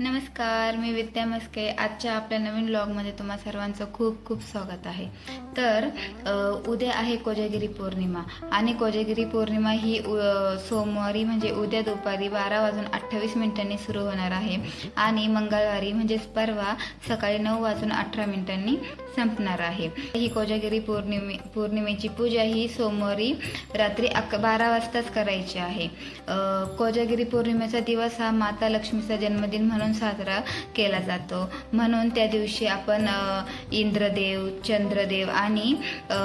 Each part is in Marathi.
नमस्कार मी विद्या मस्के आजच्या आपल्या नवीन ब्लॉगमध्ये तुम्हा सर्वांचं खूप खूप स्वागत आहे. तर उद्या आहे कोजागिरी पौर्णिमा आणि कोजागिरी पौर्णिमा ही उ- सोमवारी म्हणजे उद्या दुपारी बारा वाजून अठ्ठावीस मिनिटांनी सुरू होणार आहे आणि मंगळवारी म्हणजेच परवा सकाळी नऊ वाजून अठरा मिनिटांनी संपणार आहे. ही कोजागिरी पौर्णिमे पौर्णिमेची पूजा ही सोमवारी रात्री अक बारा वाजताच करायची आहे. कोजागिरी पौर्णिमेचा दिवस हा माता लक्ष्मीचा जन्मदिन म्हणून साजरा केला जातो. म्हणून त्या दिवशी आपण इंद्रदेव चंद्रदेव आणि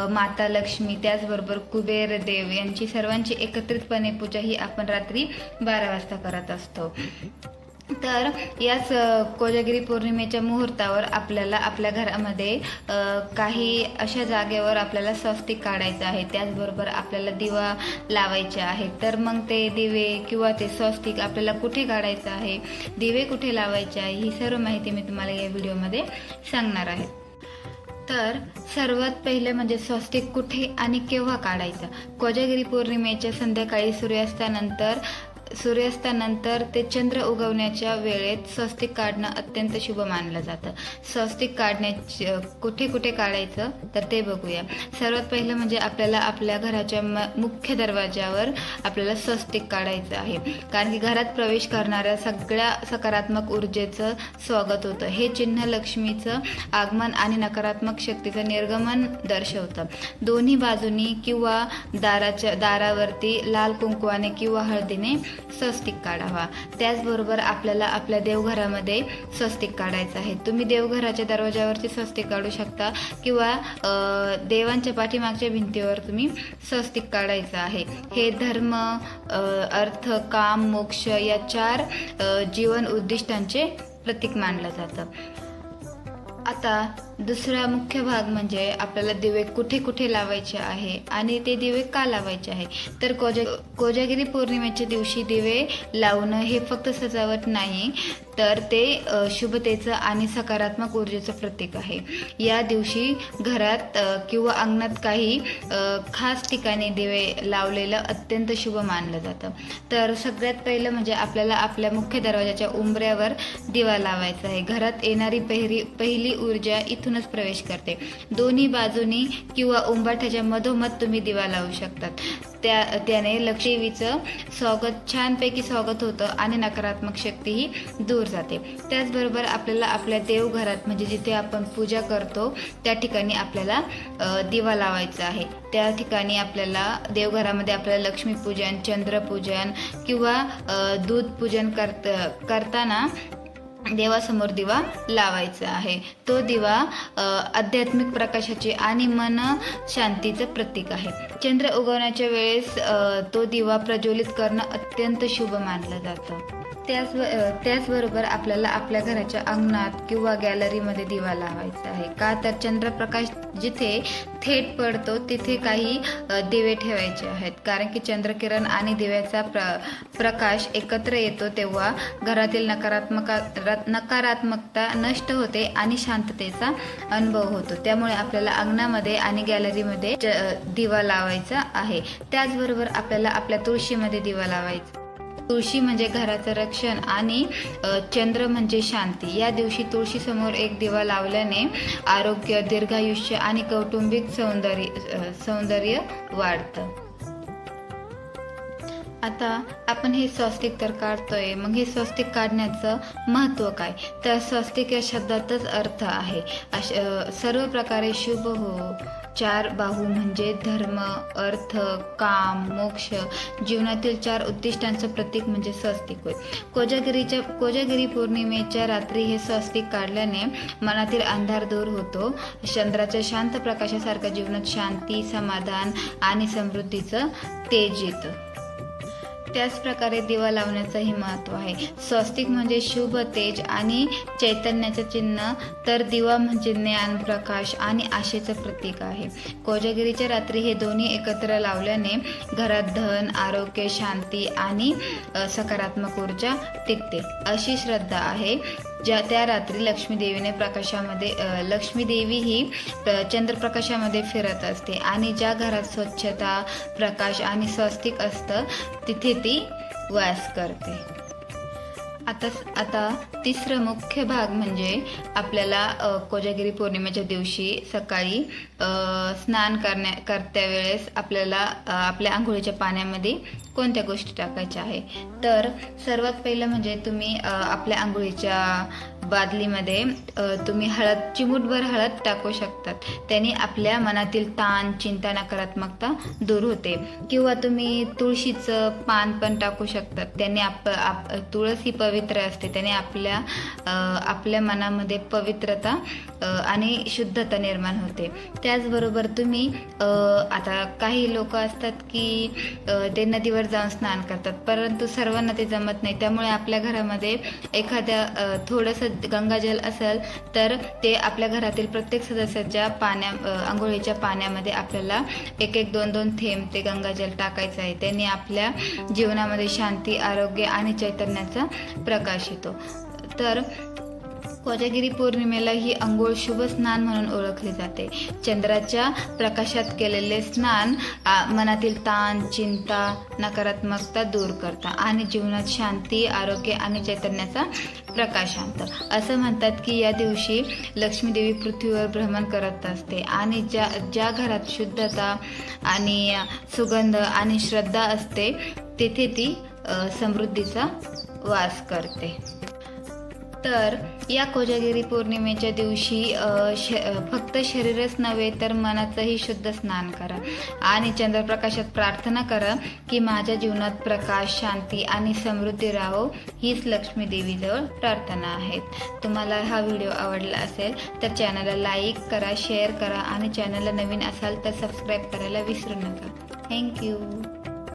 माता लक्ष्मी त्याचबरोबर कुबेर देव यांची सर्वांची एकत्रितपणे पूजा ही आपण रात्री बारा वाजता करत असतो. तर याच कोजागिरी पौर्णिमेच्या मुहूर्तावर आपल्याला आपल्या घरामध्ये काही अशा जागेवर आपल्याला स्वस्तिक काढायचं आहे. त्याचबरोबर आपल्याला दिवा लावायचे आहे तर मग ते दिवे किंवा ते स्वस्तिक आपल्याला कुठे काढायचं आहे दिवे कुठे लावायचे आहे ही सर्व माहिती मी तुम्हाला या व्हिडिओमध्ये सांगणार आहे. तर सर्वात पहिले म्हणजे स्वस्तिक कुठे आणि केव्हा काढायचं? कोजागिरी पौर्णिमेच्या संध्याकाळी सूर्यास्तानंतर सूर्यास्तानंतर ते चंद्र उगवण्याच्या वेळेत स्वस्तिक काढणं अत्यंत शुभ मानलं जातं. स्वस्तिक काढण्याची कुठे कुठे काढायचं तर ते बघूया. सर्वात पहिलं म्हणजे आपल्याला आपल्या घराच्या म मुख्य दरवाज्यावर आपल्याला स्वस्तिक काढायचं आहे. कारण की घरात प्रवेश करणाऱ्या सगळ्या सकारात्मक ऊर्जेचं स्वागत होतं. हे चिन्ह लक्ष्मीचं आगमन आणि नकारात्मक शक्तीचं निर्गमन दर्शवतं. दोन्ही बाजूनी किंवा दाराच्या दारावरती लाल कुंकवाने किंवा हळदीने स्वस्तिक काढावा. त्याचबरोबर आपल्याला आपल्या देवघरामध्ये स्वस्तिक काढायचं आहे. तुम्ही देवघराच्या दरवाजावरती स्वस्तिक काढू शकता किंवा देवांच्या पाठीमागच्या भिंतीवर तुम्ही स्वस्तिक काढायचं आहे. हे धर्म अर्थ काम मोक्ष या चार जीवन उद्दिष्टांचे प्रतीक मानलं जातं. आता दुसरा मुख्य भाग म्हणजे आपल्याला दिवे कुठे कुठे लावायचे आहे आणि ते दिवे का लावायचे आहे? तर कोजा कोजागिरी पौर्णिमेच्या दिवशी दिवे लावणं हे फक्त सजावट नाही तर ते शुभतेचं आणि सकारात्मक ऊर्जेचं प्रतीक आहे. या दिवशी घरात किंवा अंगणात काही खास ठिकाणी दिवे लावलेलं अत्यंत शुभ मानलं जातं. तर सगळ्यात पहिलं म्हणजे आपल्याला आपल्या मुख्य दरवाजाच्या उंबऱ्यावर दिवा लावायचा आहे. घरात येणारी पहिली पहिली ऊर्जा इथूनच प्रवेश करते. दोन्ही बाजूनी किंवा उंबाठ्याच्या मधोमध तुम्ही दिवा लावू शकतात. त्या त्याने लक्ष्मीचं स्वागत छानपैकी स्वागत होतं आणि नकारात्मक शक्तीही दूर जाते. त्याचबरोबर आपल्याला आपल्या देवघरात म्हणजे जिथे आपण पूजा करतो त्या ठिकाणी आपल्याला दिवा लावायचा आहे. त्या ठिकाणी आपल्याला देवघरामध्ये आपल्याला लक्ष्मीपूजन चंद्रपूजन किंवा दूध पूजन करत करताना देवासमोर दिवा लावायचा आहे. तो दिवा आध्यात्मिक प्रकाशाचे आणि मन शांतीचं प्रतीक आहे. चंद्र उगवण्याच्या वेळेस तो दिवा प्रज्वलित करणं अत्यंत शुभ मानलं जातं. त्याच त्याचबरोबर आपल्याला आपल्या घराच्या अंगणात किंवा गॅलरीमध्ये दिवा लावायचा आहे. का तर चंद्रप्रकाश जिथे थेट पडतो तिथे काही दिवे ठेवायचे आहेत. कारण की चंद्रकिरण आणि दिव्याचा प्र प्रकाश एकत्र येतो तेव्हा घरातील नकारात्मक नकारात्मकता नष्ट होते आणि शांततेचा अनुभव होतो. त्यामुळे आपल्याला अंगणामध्ये आणि गॅलरीमध्ये दिवा लावायचा आहे. त्याचबरोबर आपल्याला आपल्या तुळशीमध्ये दिवा लावायचा. तुळशी म्हणजे घराचं रक्षण आणि चंद्र म्हणजे शांती. या दिवशी तुळशी समोर एक दिवा लावल्याने आरोग्य दीर्घायुष्य आणि कौटुंबिक सौंदर्य सौंदर्य वाढतं. आता आपण हे स्वस्तिक तर काढतोय. मग हे स्वस्तिक काढण्याचं महत्त्व काय? तर स्वस्तिक या शब्दातच अर्थ आहे. अश सर्व प्रकारे शुभ हो. चार बाहू म्हणजे धर्म अर्थ काम मोक्ष. जीवनातील चार उद्दिष्टांचं प्रतीक म्हणजे स्वस्तिक होय. कोजागिरीच्या कोजागिरी पौर्णिमेच्या रात्री हे स्वस्तिक काढल्याने मनातील अंधार दूर होतो. चंद्राच्या शांत प्रकाशासारख्या जीवनात शांती समाधान आणि समृद्धीचं तेज येतं. त्याचप्रकारे दिवा लावण्याचंही महत्त्व आहे. स्वस्तिक म्हणजे शुभ तेज आणि चैतन्याचं चिन्ह. तर दिवा म्हणजे ज्ञान प्रकाश आणि आशेचं प्रतीक आहे. कोजागिरीच्या रात्री हे दोन्ही एकत्र लावल्याने घरात धन आरोग्य शांती आणि सकारात्मक ऊर्जा टिकते. अशी श्रद्धा आहे. ज्या त्या रात्री लक्ष्मीदेवीने प्रकाशामध्ये लक्ष्मीदेवी ही चंद्रप्रकाशामध्ये फिरत असते. आणि ज्या घरात स्वच्छता प्रकाश आणि स्वस्तिक असतं तिथे ती वास करते. आता आता तिसरं मुख्य भाग म्हणजे आपल्याला कोजागिरी पौर्णिमेच्या दिवशी सकाळी स्नान करण्या करत्या वेळेस आपल्याला आपल्या आंघोळीच्या पाण्यामध्ये कोणत्या गोष्टी टाकायच्या आहे? तर सर्वात पहिलं म्हणजे तुम्ही आपल्या आंघोळीच्या बादलीमध्ये तुम्ही हळद चिमूटभर हळद टाकू शकतात. त्याने आपल्या मनातील ताण चिंता नकारात्मकता दूर होते. किंवा तुम्ही तुळशीचं पान पण टाकू शकतात. त्याने आप, आप तुळस ही पवित्र असते. त्याने आपल्या आपल्या मनामध्ये पवित्रता आणि शुद्धता निर्माण होते. त्याचबरोबर तुम्ही आता काही लोक असतात की ते नदीवर जाऊन स्नान करतात. परंतु सर्वांना ते जमत नाही. त्यामुळे आपल्या घरामध्ये एखाद्या थोडंसं गंगाजल असेल तर ते आपल्या घरातील प्रत्येक सदस्याच्या पाण्या आंघोळीच्या पाण्यामध्ये आपल्याला एक एक दोन दोन थेंब ते गंगाजल टाकायचं आहे. त्यांनी आपल्या जीवनामध्ये शांती आरोग्य आणि चैतन्याचा प्रकाश येतो. तर कोजागिरी पौर्णिमेला ही अंघोळ शुभ स्नान म्हणून ओळखली जाते. चंद्राच्या प्रकाशात केलेले स्नान मनातील ताण चिंता नकारात्मकता दूर करतात आणि जीवनात शांती आरोग्य आणि चैतन्याचा प्रकाश आणतं. असं म्हणतात की या दिवशी लक्ष्मीदेवी पृथ्वीवर भ्रमण करत असते आणि ज्या ज्या घरात शुद्धता आणि सुगंध आणि श्रद्धा असते तेथे ती समृद्धीचा वास करते. तर या कोजागिरी पौर्णिमेच्या दिवशी श फक्त शरीरच नव्हे तर मनाचंही शुद्ध स्नान करा. आणि चंद्रप्रकाशात प्रार्थना करा की माझ्या जीवनात प्रकाश शांती आणि समृद्धी राहो. हीच लक्ष्मी देवीजवळ प्रार्थना आहेत तुम्हाला हा व्हिडिओ आवडला असेल तर चॅनलला लाईक करा शेअर करा आणि चॅनलला नवीन असाल तर सबस्क्राईब करायला विसरू नका. थँक्यू